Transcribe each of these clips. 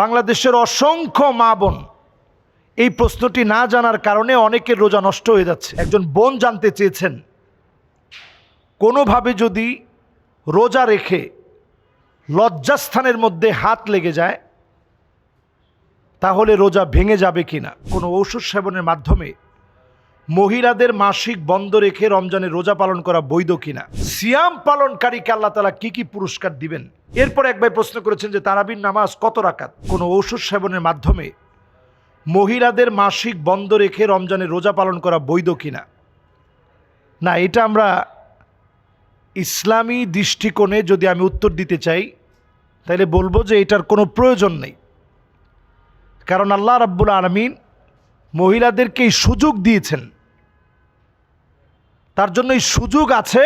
বাংলাদেশের অসংখ্য মা বোন, এই প্রশ্নটি না জানার কারণে অনেকের রোজা নষ্ট হয়ে যাচ্ছে। একজন বোন জানতে চেয়েছেন, কোনোভাবে যদি রোজা রেখে লজ্জাস্থানের মধ্যে হাত লেগে যায়, তাহলে রোজা ভেঙে যাবে কিনা? কোনো ঔষধ সেবনের মাধ্যমে মহিলাদের মাসিক বন্ধ রেখে রমজানের রোজা পালন করা বৈধ কিনা? সিয়াম পালনকারীকে আল্লাহ তালা কি কি পুরস্কার দিবেন? এরপর একবার প্রশ্ন করেছেন যে, তারাবির নামাজ কত রাকাত? কোনো ঔষধ সেবনের মাধ্যমে? মহিলাদের মাসিক বন্ধ রেখে রমজানের রোজা পালন করা বৈধ কিনা? না, এটা আমরা ইসলামী দৃষ্টিকোণে যদি আমি উত্তর দিতে চাই, তাহলে বলব যে এটার কোনো প্রয়োজন নেই। কারণ আল্লাহ রাব্বুল আলমিন মহিলাদেরকে সুযোগ দিয়েছেন। তার জন্য এই সুযোগ আছে।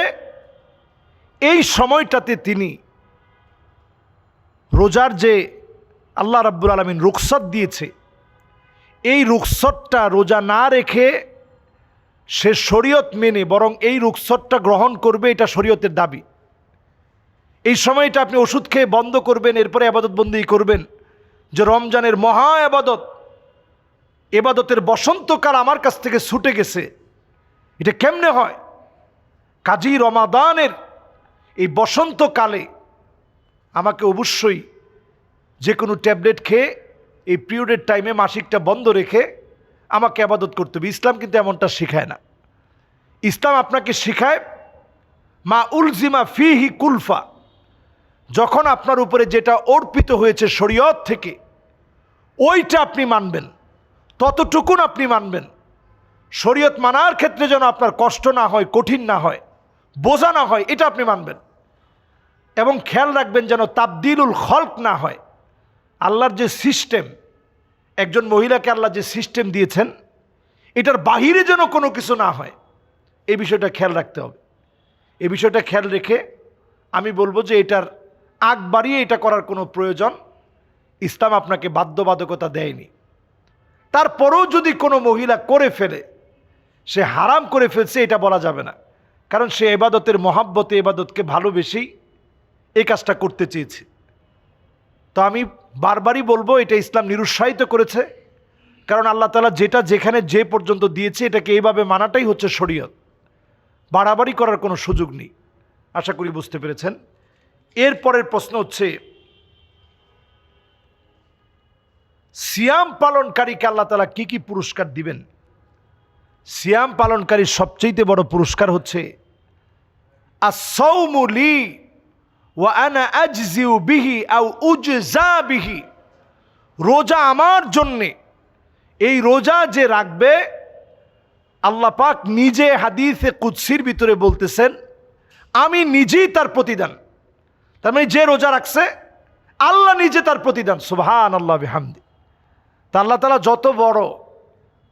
এই সময়টাতে তিনি রোজার যে আল্লাহ রাব্বুল আলমিন রুখসত দিয়েছে, এই রুখসতটা রোজা না রেখে সে শরীয়ত মেনে বরং এই রুখসতটা গ্রহণ করবে এটা শরীয়তের দাবি। এই সময়টা আপনি ওষুধ খেয়ে বন্ধ করবেন, এরপরে আবাদতবন্দি করবেন যে রমজানের মহা আবাদত, এবাদতের বসন্তকাল আমার কাছ থেকে ছুটে গেছে, এটা কেমনে হয়? কাজী রমাদানের এই বসন্তকালে আমাকে অবশ্যই যে কোনো ট্যাবলেট খেয়ে এই পিরিয়ডের টাইমে মাসিকটা বন্ধ রেখে আমাকে আবাদত করতে হবে। ইসলাম কিন্তু এমনটা শেখায় না। ইসলাম আপনাকে শেখায়, মা উলজিমা ফিহি কুলফা, যখন আপনার উপরে যেটা অর্পিত হয়েছে শরীয়ত থেকে, ওইটা আপনি মানবেন, ততটুকুন আপনি মানবেন। শরীয়ত মানার ক্ষেত্রে যেন আপনার কষ্ট না হয়, কঠিন না হয় বোঝা না হয়, এটা আপনি মানবেন। এবং খেয়াল রাখবেন যেন তাবদিলুল খলক না হয়। আল্লাহর যে সিস্টেম, একজন মহিলাকে আল্লাহ যে সিস্টেম দিয়েছেন, এটার বাহিরে যেন কোনো কিছু না হয়, এই বিষয়টা খেয়াল রাখতে হবে। এই বিষয়টা খেয়াল রেখে আমি বলব যে এটার আগ বাড়িয়ে এটা করার কোনো প্রয়োজন ইসলাম আপনাকে বাধ্যবাধকতা দেয়নি। তারপরেও যদি কোনো মহিলা করে ফেলে, সে হারাম করে ফেলছে, এটা বলা যাবে না। কারণ সে এবাদতের মহাব্বতে এবাদতকে ভালোবেসেই এই কাজটা করতে চেয়েছে। তো আমি বারবারই বলব, এটা ইসলাম নিরুৎসাহিত করেছে। কারণ আল্লাহ তালা যেটা যেখানে যে পর্যন্ত দিয়েছে, এটাকে এইভাবে মানাটাই হচ্ছে শরীয়ত। বাড়াবাড়ি করার কোনো সুযোগ নেই। আশা করি বুঝতে পেরেছেন। এরপরের প্রশ্ন হচ্ছে, সিয়াম পালনকারীকে আল্লাহ তালা কি কি পুরস্কার দিবেন? সিয়াম পালনকারীর সবচেয়ে বড় পুরস্কার হচ্ছে আসৌমুলি ওয়া আনা আজজিউ বিহি আউ উজজা বিহি রোজা আমার জন্যে। এই রোজা যে রাখবে, আল্লাহ পাক নিজে হাদিসে কুৎসির ভিতরে বলতেছেন, আমি নিজেই তার প্রতিদান। তার মানে যে রোজা রাখছে, আল্লাহ নিজে তার প্রতিদান। সুবহান আল্লাহ বিহামদি। তা আল্লাহ তালা যত বড়,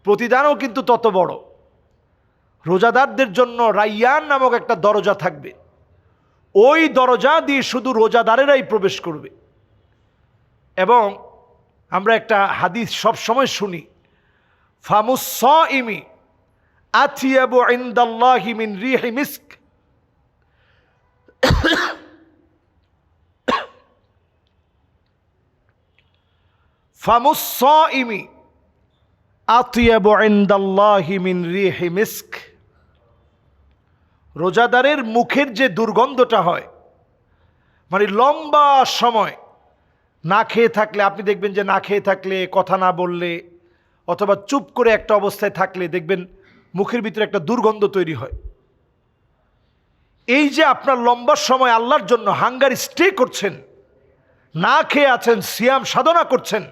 প্রতিদানও কিন্তু তত বড়। রোজাদারদের জন্য রাইয়ান নামক একটা দরজা থাকবে। ওই দরজা দিয়ে শুধু রোজাদারেরাই প্রবেশ করবে। এবং আমরা একটা হাদিস সব সময় শুনি, ফামুস ইমি আথিয়াবু ইন্দাল্লাহি মিন রিহি মিস্ক। ফামুস ইমি আতিয়াবু ইন্দাল্লাহি মিন রিহি মিস্ক। রোজাদারের মুখের যে দুর্গন্ধটা হয় মানে লম্বা সময় না খেয়ে থাকলে, আপনি দেখবেন যে না খেয়ে থাকলে, কথা না বললে, অথবা চুপ করে একটা অবস্থায় থাকলে দেখবেন মুখের ভিতরে একটা দুর্গন্ধ তৈরি হয়। এই যে আপনার লম্বা সময় আল্লাহর জন্য হাঙ্গার স্টে করছেন, না খেয়ে আছেন, সিয়াম সাধনা করছেন,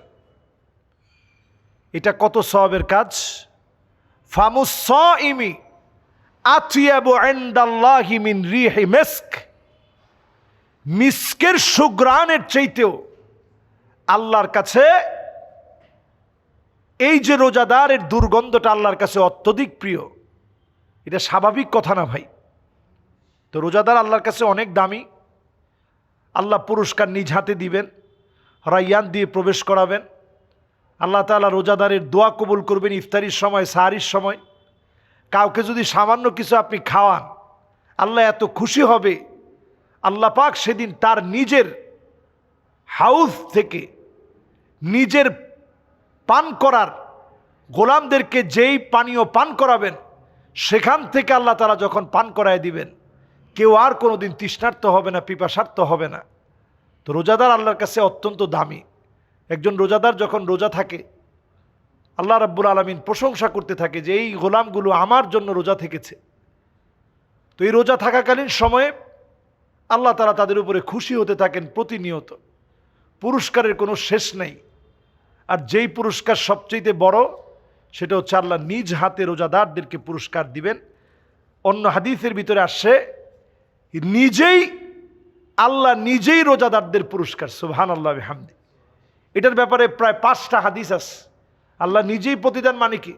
এটা কত সবের কাজ? ফামুস ইমি আতিয়াবু ইনদাল্লাহি মিন রিহি মিস্ক। মিস্কের সুগ্রানের চাইতেও আল্লাহর কাছে এই যে রোজাদারের দুর্গন্ধটা আল্লাহর কাছে অত্যধিক প্রিয়, এটা স্বাভাবিক কথা না ভাই? তো রোজাদার আল্লাহর কাছে অনেক দামি। আল্লাহ পুরস্কার নিজ হাতে দিবেন, রাইয়ান দিয়ে প্রবেশ করাবেন। আল্লাহ তালা রোজাদারের দোয়া কবুল করবেন ইফতারির সময়, সাহারির সময়। কাউকে যদি সামান্য কিছু আপনি খাওয়ান, আল্লাহ এত খুশি হবে। আল্লাহ পাক সেদিন তার নিজের হাউস থেকে নিজের পান করার, গোলামদেরকে যেই পানীয় পান করাবেন, সেখান থেকে আল্লাহ তারা যখন পান করায় দিবেন, কেউ আর কোনো দিন তৃষ্ণার্ত হবে না পিপাসার্থ হবে না। তো রোজাদার আল্লাহর কাছে অত্যন্ত দামি। একজন রোজাদার যখন রোজা থাকে আল্লাহ রাব্বুল আলমিন প্রশংসা করতে থাকে যে এই গোলামগুলো আমার জন্য রোজা থেকেছে। তো এই রোজা থাকাকালীন সময়ে আল্লাহ তারা তাদের উপরে খুশি হতে থাকেন প্রতিনিয়ত। পুরস্কারের কোনো শেষ নেই। আর যেই পুরস্কার সবচেয়ে বড়, সেটা হচ্ছে আল্লাহ নিজ হাতে রোজাদারদেরকে পুরস্কার দিবেন। অন্য হাদিসের ভিতরে আসছে, নিজেই আল্লাহ নিজেই রোজাদারদের পুরস্কার সুবহান আল্লাহ হামদি এটার ব্যাপারে প্রায় পাঁচটা হাদিস আছে। আল্লাহ নিজেই প্রতিদান মানে কি?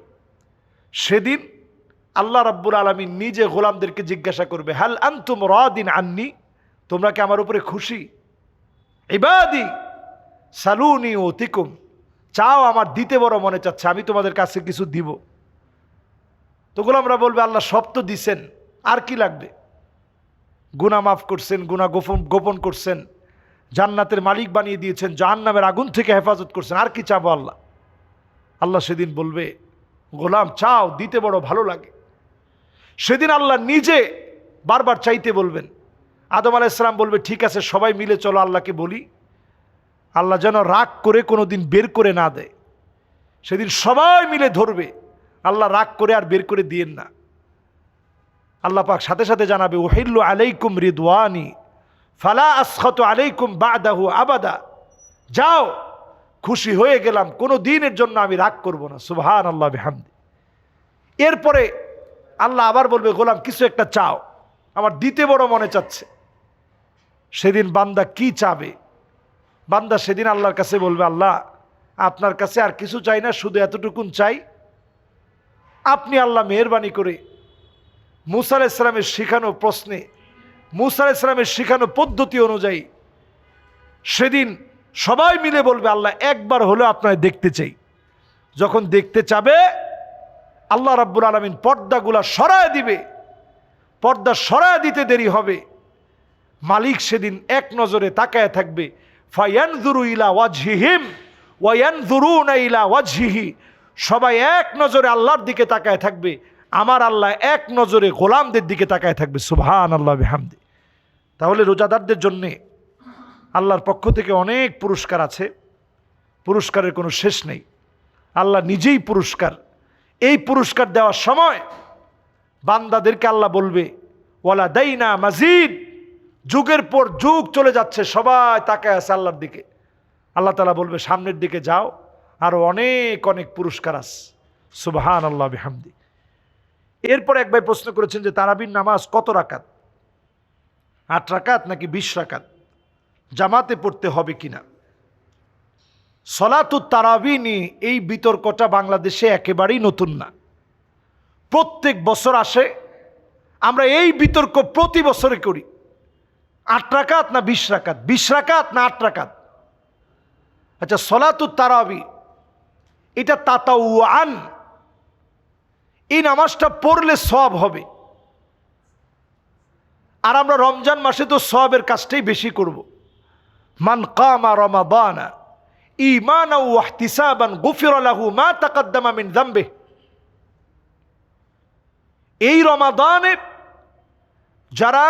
সেদিন আল্লাহ রাব্বুল আলমী নিজে গোলামদেরকে জিজ্ঞাসা করবে, হাল আন্তুম দিন আননি? তোমরা কি আমার উপরে খুশি? ইবাদি, সালুনি ও তিকুম চাও আমার দিতে বড় মনে চাচ্ছে, আমি তোমাদের কাছে কিছু দিব। তো গোলামরা বলবে, আল্লাহ সব তো দিছেন, আর কি লাগবে? গুনা মাফ করছেন গুনা গোপন গোপন করছেন, জান্নাতের মালিক বানিয়ে দিয়েছেন, জাহান্নামের আগুন থেকে হেফাজত করছেন, আর কি চাবো আল্লাহ? আল্লাহ সেদিন বলবে, গোলাম, চাও, দিতে বড় ভালো লাগে। সেদিন আল্লাহ নিজে বারবার চাইতে বলবেন। আদম আলাইসালাম বলবে, ঠিক আছে, সবাই মিলে চলো, আল্লাহকে বলি। আল্লাহ যেন রাগ করে কোনো দিন বের করে না দেয়। সেদিন সবাই মিলে ধরবে, আল্লাহ রাগ করে আর বের করে দিয়েন না। আল্লাহ পাক সাথে সাথে জানাবে, ওহিল্লু আলাইকুম রিদওয়ানি, ফালা আসখত আলাইকুম বাদাহু আবাদা। যাও খুশি হয়ে গেলাম, কোনো দিনের জন্য আমি রাগ করব না। সুবহান আল্লাহ বেহামদি। এরপরে আল্লাহ আবার বলবে, গোলাম, কিছু একটা চাও। আমার দিতে বড় মনে চাচ্ছে। সেদিন বান্দা কি চাবে? বান্দা সেদিন আল্লাহর কাছে বলবে, আল্লাহ, আপনার কাছে আর কিছু চাই না, শুধু এতটুকুন চাই। আপনি আল্লাহ মেহরবানি করে মুসা ইসলামের শিখানো প্রশ্নে, মুসা ইসলামের শিখানো পদ্ধতি অনুযায়ী সেদিন সবাই মিলে বলবে, আল্লাহ, একবার হলেও আপনার দেখতে চাই। যখন দেখতে চাবে, আল্লাহ রাব্বুল আলমিন পর্দাগুলা সরায় দিবে। পর্দা সরায় দিতে দেরি হবে। মালিক সেদিন এক নজরে তাকায় থাকবে ফায়ানজুরু ইলা ওয়াজহিহিম ওয়ায়ানজুরুনা ইলা ওয়াজহিহি। সবাই এক নজরে আল্লাহর দিকে তাকায় থাকবে, আমার আল্লাহ এক নজরে গোলামদের দিকে তাকায় থাকবে সুবহান আল্লাহ বিহামদি। তাহলে রোজাদারদের জন্যে আল্লাহর পক্ষ থেকে অনেক পুরস্কার আছে। পুরস্কারের কোনো শেষ নেই। আল্লাহ নিজেই পুরস্কার। এই পুরস্কার দেওয়ার সময় বান্দাদেরকে আল্লাহ বলবে, ওয়ালা দেইনা মাজিদ। যুগের পর যুগ চলে যাচ্ছে, সবাই তাকায় আছে আল্লাহর দিকে। আল্লাহ তালা বলবে, সামনের দিকে যাও আরও অনেক অনেক পুরস্কার আস সুবহান আল্লাহ বিহামদি। এরপর এক ভাই প্রশ্ন করেছেন যে, তারাবির নামাজ কত রাকাত? আট রাকাত নাকি বিশ রাকাত? জামাতে পড়তে হবে কিনা? সলাতু তারাবি নিয়ে এই বিতর্কটা বাংলাদেশে একেবারেই নতুন না। প্রত্যেক বছর আসে, আমরা এই বিতর্ক প্রতি বছরে করি। আট রাকাত না বিশ রাকাত? বিশ রাকাত না আট রাকাত? আচ্ছা সলাতু তারাবি, এটা তাতাউয়ান। এই নামাজটা পড়লে সব হবে। আর আমরা রমজান মাসে তো সবের কাজটাই বেশি করব। মান কামা রমাবানা ইমান ওয়াহতিসাবান গুফির লাহু মা তাকাদ্দামা মিন দাম্বে এই রমাদানে যারা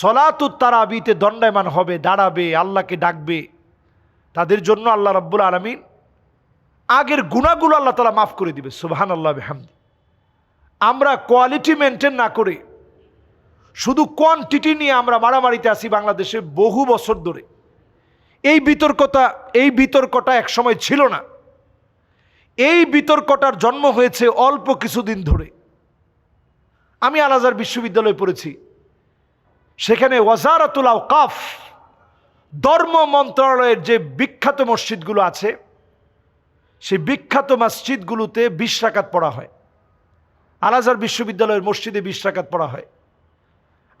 সলাতু তারাবিতে দণ্ডায়মান হবে, দাঁড়াবে, আল্লাহকে ডাকবে, তাদের জন্য আল্লাহ রব্বুল আলমিন আগের গুণাগুলো আল্লাহ তালা মাফ করে দিবে সুবাহান আল্লাহ হামদি আমরা কোয়ালিটি মেনটেন না করে, শুধু কোয়ান্টিটি নিয়ে আমরা মারামারিতে আসি বাংলাদেশে বহু বছর ধরে। এই বিতর্কতা, এই বিতর্কটা একসময় ছিল না। এই বিতর্কটার জন্ম হয়েছে অল্প কিছুদিন ধরে। আমি আলাজার বিশ্ববিদ্যালয়ে পড়েছি। সেখানে ওয়াজারাতুল কাফ ধর্ম মন্ত্রণালয়ের যে বিখ্যাত মসজিদগুলো আছে, সেই বিখ্যাত মসজিদগুলোতে বিশ রাকাত পড়া হয়। আলাজার বিশ্ববিদ্যালয়ের মসজিদে বিশ রাকাত পড়া হয়।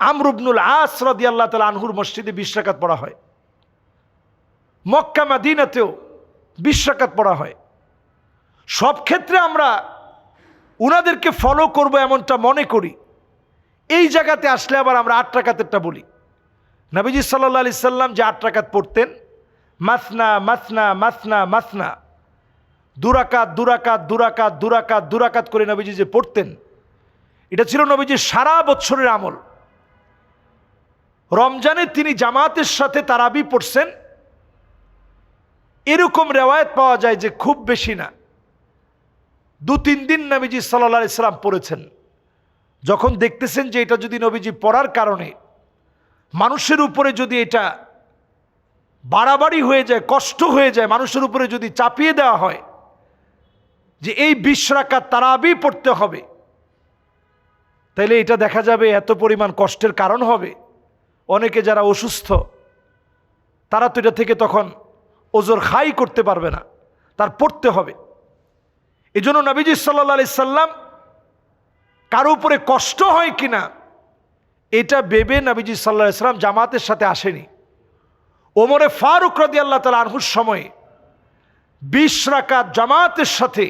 আমরুবনুল আস রদি আল্লাহ তালা আনহুর মসজিদে বিশ রাকাত পড়া হয়। মক্কা মাদিনাতেও বিশ রাকাত পড়া হয়। সব ক্ষেত্রে আমরা উনাদেরকে ফলো করব এমনটা মনে করি। এই জায়গাতে আসলে আবার আমরা আট রাকাতেরটা বলি। নবীজি সাল্লা আলি সাল্লাম যে আট রাকাত পড়তেন, মাসনা মাসনা মাসনা মাসনা দুরাকাত দুরাকাত দুরাকাত দুরাকাত দুরাকাত করে নবীজি যে পড়তেন, এটা ছিল নবীজির সারা বছরের আমল। রমজানে তিনি জামাতের সাথে তারাবি পড়ছেন এরকম রেওয়ায়ত পাওয়া যায় যে খুব বেশি না। দু, তিন দিন নবীজি সাল্লা ইসলাম পড়েছেন। যখন দেখতেছেন যে এটা যদি নবীজি পড়ার কারণে মানুষের উপরে যদি এটা বাড়াবাড়ি হয়ে যায়, কষ্ট হয়ে যায়, মানুষের উপরে যদি চাপিয়ে দেওয়া হয়, যে এই বিশ রাকাত তারাবি পড়তে হবে, তাইলে এটা দেখা যাবে এত পরিমাণ কষ্টের কারণ হবে। অনেকে যারা অসুস্থ, তারা তো এটা থেকে তখন ওজোর খাই করতে পারবে না। তার পড়তে হবে। এই জন্য নবীজি সাল্লা সাল্লাম কারও উপরে কষ্ট হয় কিনা এটা ভেবে নবীজি সাল্লাহ সাল্লাম জামাতের সাথে আসেনি। ওমরে ফারুক রদি আল্লাহ তালা আনহুর সময়ে বিশ রাকাত জামাতের সাথে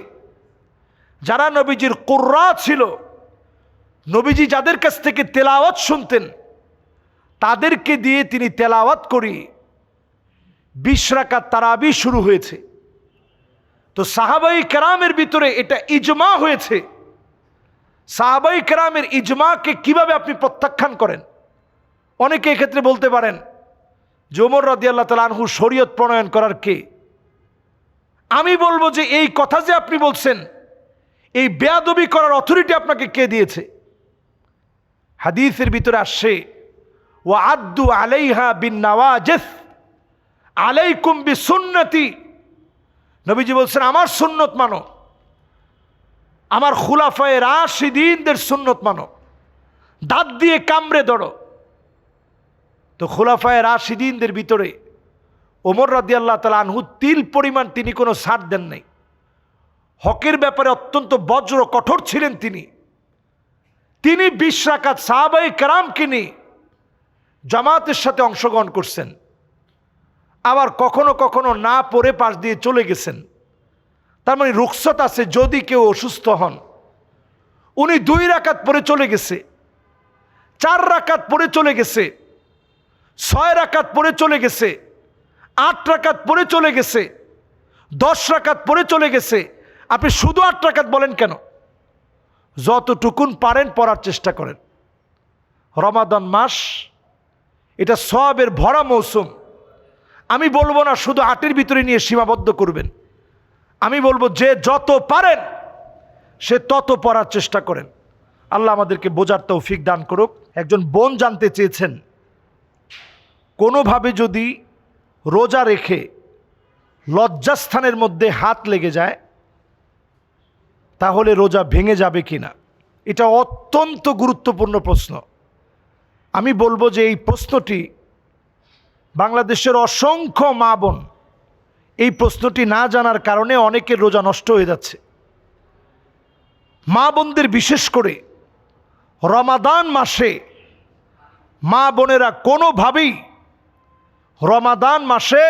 যারা নবীজির কুর্রা ছিল, নবীজি যাদের কাছ থেকে তেলাওয়াত শুনতেন, তাদেরকে দিয়ে তিনি তেলাওয়াত করি। বিশ রাকাত তারাবি শুরু হয়েছে। তো সাহাবাই কেরামের ভিতরে এটা ইজমা হয়েছে। সাহাবাই কেরামের ইজমাকে কীভাবে আপনি প্রত্যাখ্যান করেন? অনেকে এক্ষেত্রে বলতে পারেন আল্লাহ তালা আনহু শরীয়ত প্রণয়ন করার কে? আমি বলব যে এই কথা যে আপনি বলছেন, এই বেয়াদবি করার অথরিটি আপনাকে কে দিয়েছে? হাদিসের ভিতরে আসছে ও আদু আলাইহা বিন নওয়াজেস। আলাইকুম বি সুন্নতি নবীজি বলছেন, আমার সুন্নত মানো। আমার খুলাফায় রাশিদিনদের সুন্নত মানো। দাঁত দিয়ে কামড়ে দড়ো তো খোলাফায় রাশিদিনদের ভিতরে ওমর রাদি আল্লাহ তালা আনহু তিল পরিমাণ তিনি কোনো ছাড় দেন নাই। হকের ব্যাপারে অত্যন্ত বজ্র কঠোর ছিলেন তিনি। তিনি বিশ রাকাত সাহাবাই কারামকে নিয়ে জামাতের সাথে অংশগ্রহণ করছেন। আবার কখনো কখনো না পড়ে পাশ দিয়ে চলে গেছেন। তার মানে রুখসত আছে যদি কেউ অসুস্থ হন। উনি দুই রাকাত পরে চলে গেছে, চার রাকাত পরে চলে গেছে, ছয় রাকাত পরে চলে গেছে, আট রাকাত পরে চলে গেছে, দশ রাকাত পরে চলে গেছে। আপনি শুধু আট রাকাত বলেন কেন? যতটুকুন পারেন পড়ার চেষ্টা করেন। রমাদান মাস, এটা সবের ভরা মৌসুম। আমি বলব না শুধু আটের ভিতরে নিয়ে সীমাবদ্ধ করবেন। আমি বলব যে যত পারেন, সে তত পড়ার চেষ্টা করেন। আল্লাহ আমাদেরকে বোঝার তৌফিক দান করুক। একজন বোন জানতে চেয়েছেন, কোনোভাবে যদি রোজা রেখে লজ্জাস্থানের মধ্যে হাত লেগে যায়, তাহলে রোজা ভেঙে যাবে কি না এটা অত্যন্ত গুরুত্বপূর্ণ প্রশ্ন। আমি বলব যে এই প্রশ্নটি বাংলাদেশের অসংখ্য মা বোন এই প্রশ্নটি না জানার কারণে অনেকের রোজা নষ্ট হয়ে যাচ্ছে। মা বোনদের বিশেষ করে রমাদান মাসে মা বোনেরা কোনোভাবেই রমাদান মাসে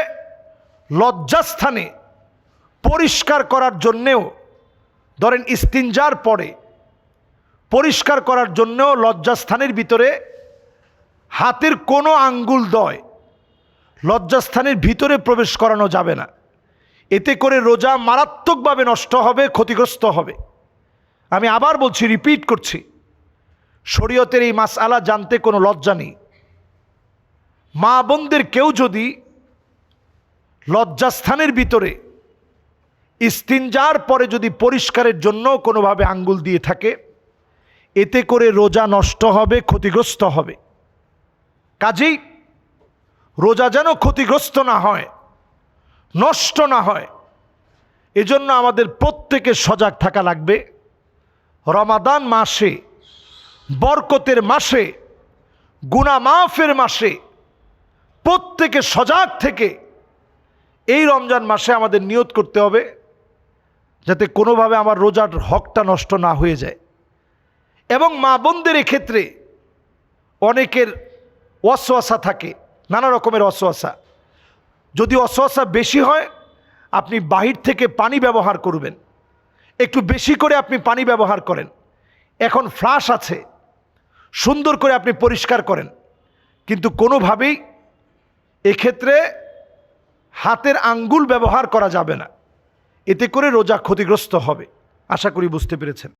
লজ্জাস্থানে পরিষ্কার করার জন্যেও, ধরেন ইস্তিনজার পরে পরিষ্কার করার জন্যেও লজ্জাস্থানের ভিতরে হাতের কোনো আঙ্গুল দয় লজ্জাস্থানের ভিতরে প্রবেশ করানো যাবে না। এতে করে রোজা মারাত্মকভাবে নষ্ট হবে, ক্ষতিগ্রস্ত হবে। আমি আবার বলছি রিপিট করছি, শরীয়তের এই মাস আলা জানতে কোনো লজ্জা নেই। মা বোনদের কেউ যদি লজ্জাস্থানের ভিতরে ইস্তিনজার পরে যদি পরিষ্কারের জন্য কোনোভাবে আঙ্গুল দিয়ে থাকে, এতে করে রোজা নষ্ট হবে, ক্ষতিগ্রস্ত হবে। কাজেই রোজা যেন ক্ষতিগ্রস্ত না হয়, নষ্ট না হয়, এজন্য আমাদের প্রত্যেকে সজাগ থাকা লাগবে। রমাদান মাসে, বরকতের মাসে গুনা মাফের মাসে প্রত্যেকে সজাগ থেকে এই রমজান মাসে আমাদের নিয়ত করতে হবে, যাতে কোনোভাবে আমার রোজার হকটা নষ্ট না হয়ে যায়। এবং মা বোনদের এক্ষেত্রে অনেকের অসোয়াশা থাকে। নানা রকমের অসোয়াশা যদি অসোয়াশা বেশি হয়, আপনি বাহির থেকে পানি ব্যবহার করবেন। একটু বেশি করে আপনি পানি ব্যবহার করেন। এখন ফ্লাশ আছে, সুন্দর করে আপনি পরিষ্কার করেন। কিন্তু কোনোভাবেই এক্ষেত্রে হাতের আঙ্গুল ব্যবহার করা যাবে না। এতে করে রোজা ক্ষতিগ্রস্ত হবে। আশা করি বুঝতে পেরেছেন।